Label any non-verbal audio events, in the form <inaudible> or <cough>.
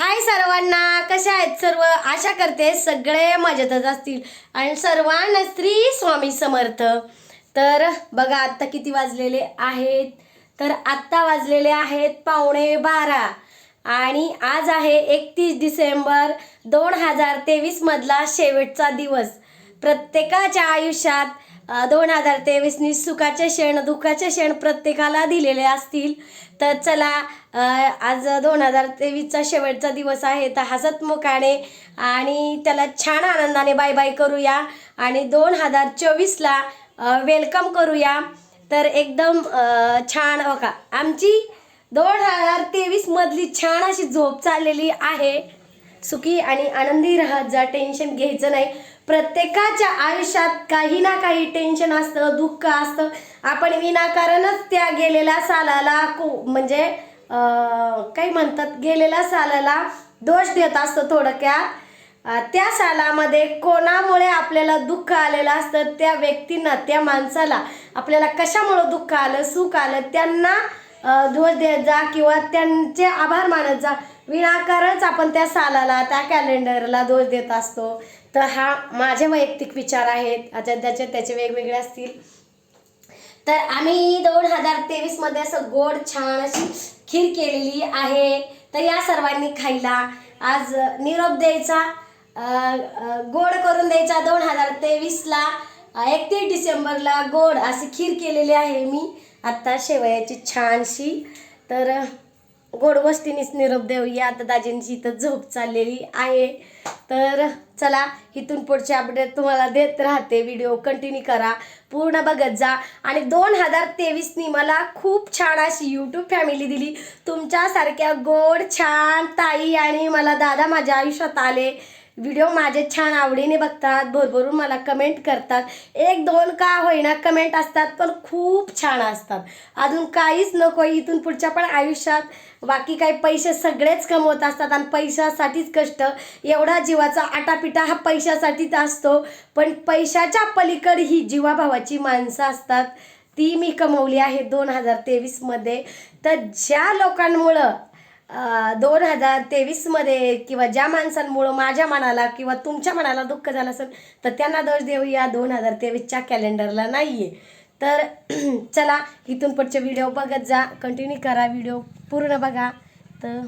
हाय सर्वांना कशा आहेत सर्व? आशा करते सगळे मजेतच असतील. आणि सर्वांना श्री स्वामी समर्थ. तर बघा आत्ता किती वाजलेले आहेत? तर आत्ता वाजलेले आहेत पावणे बारा. आणि आज आहे एकतीस डिसेंबर दोन हजार तेवीसमधला शेवटचा दिवस. प्रत्येकाच्या आयुष्यात दोन हजार तेवीसनी सुखाचे क्षण दुःखाचे क्षण प्रत्येकाला दिलेले असतील. तर चला आज दोन हजार तेवीसचा शेवटचा दिवस आहे. तर हसतमुखाने आणि त्याला छान आनंदाने बाय बाय करूया. आणि दोन हजार चोवीसला वेलकम करूया. तर एकदम छान बघा आमची दोन हजार तेवीसमधली छान अशी झोप चाललेली आहे. सुखी आणि आनंदी राहत जा टेन्शन घ्यायचं नाही. प्रत्येकाच्या आयुष्यात काही ना काही टेन्शन असतं दुःख असतं. आपण विनाकारणच त्या गेलेल्या सालाला को- म्हणजे काही म्हणतात? गेलेल्या सालाला दोष देत असतो थोडक्यात. त्या सालामध्ये कोणामुळे आपल्याला दुःख आलेलं असतं? त्या व्यक्तींना त्या माणसाला. आपल्याला कशामुळं दुःख आलं सुख आलं? त्यांना दोष देत जा किंवा त्यांचे आभार मानत जा. विनाकारणच आपण त्या सालाला त्या कॅलेंडरला दोष देत असतो. तर हा माझे वैयक्तिक विचार आहेत आता त्याचे त्याचे वेगवेगळे असतील. तर आम्ही दोन हजार तेवीसमध्ये असं गोड छान अशी खीर केलेली आहे. तर या सर्वांनी खायला. आज निरोप द्यायचा गोड करून द्यायचा दोन हजार तेवीसला. एकतीस डिसेंबरला गोड अशी खीर केलेली आहे मी. आत्ता शेवयाची छानशी. तर गोडवस्तीनीच गोष्टीनीच निरोप देऊया आता दाजींची इथं झोप चाललेली आहे. तर चला इथून पुढचे अपडेट तुम्हाला देत राहते. व्हिडिओ कंटिन्यू करा. पूर्ण बघत जा. आणि दोन हजार तेवीसनी मला खूप छान अशी यूट्यूब फॅमिली दिली. तुमच्यासारख्या गोड छान ताई आणि मला दादा माझ्या आयुष्यात आले. व्हिडिओ माझे छान आवडीने बघतात भरभरून मला कमेंट करतात. एक दोन का होईना कमेंट असतात पण खूप छान असतात. अजून काहीच नको इथून पुढच्या पण आयुष्यात बाकी काही पैसे सगळेच कमवत असतात आणि पैशासाठीच कष्ट. एवढा जीवाचा आटापिटा हा पैशासाठीच असतो पण पैशाच्या पलीकड ही जीवाभावाची माणसं असतात. ती मी कमवली आहे दोन हजार तेवीसमध्ये. तर ज्या लोकांमुळं दोन हजार तेवीसमध्ये किंवा ज्या माणसांमुळं माझ्या मनाला किंवा तुमच्या मनाला दुःख झालं असेल तर त्यांना दोष देऊ या दोन हजार तेवीसच्या कॅलेंडरला नाही आहे तर <clears throat> चला इथून पुढचे व्हिडिओ बघत जा. कंटिन्यू करा व्हिडिओ. पूर्ण बघा. तर